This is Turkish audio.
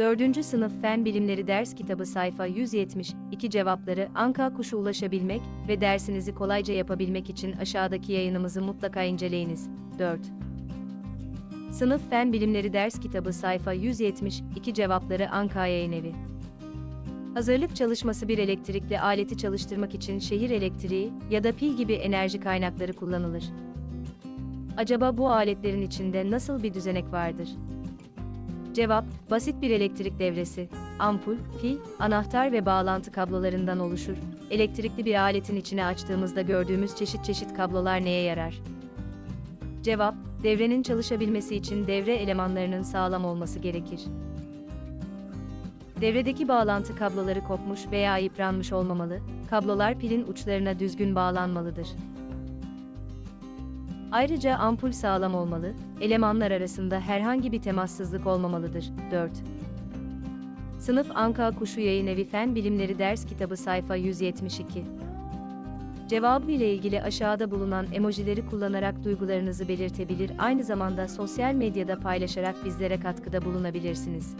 4. Sınıf Fen Bilimleri Ders Kitabı sayfa 170, iki cevapları Anka Kuşu ulaşabilmek ve dersinizi kolayca yapabilmek için aşağıdaki yayınımızı mutlaka inceleyiniz. 4. Sınıf Fen Bilimleri Ders Kitabı sayfa 170, iki cevapları Anka Yayın Evi. Hazırlık çalışması bir elektrikli aleti çalıştırmak için şehir elektriği ya da pil gibi enerji kaynakları kullanılır. Acaba bu aletlerin içinde nasıl bir düzenek vardır? Cevap, basit bir elektrik devresi. Ampul, pil, anahtar ve bağlantı kablolarından oluşur. Elektrikli bir aletin içine açtığımızda gördüğümüz çeşit çeşit kablolar neye yarar? Cevap, devrenin çalışabilmesi için devre elemanlarının sağlam olması gerekir. Devredeki bağlantı kabloları kopmuş veya yıpranmış olmamalı, kablolar pilin uçlarına düzgün bağlanmalıdır. Ayrıca ampul sağlam olmalı, elemanlar arasında herhangi bir temassızlık olmamalıdır. 4. Sınıf Anka Kuşu Yayın Evi Fen Bilimleri Ders Kitabı sayfa 172. Cevabı ile ilgili aşağıda bulunan emojileri kullanarak duygularınızı belirtebilir, aynı zamanda sosyal medyada paylaşarak bizlere katkıda bulunabilirsiniz.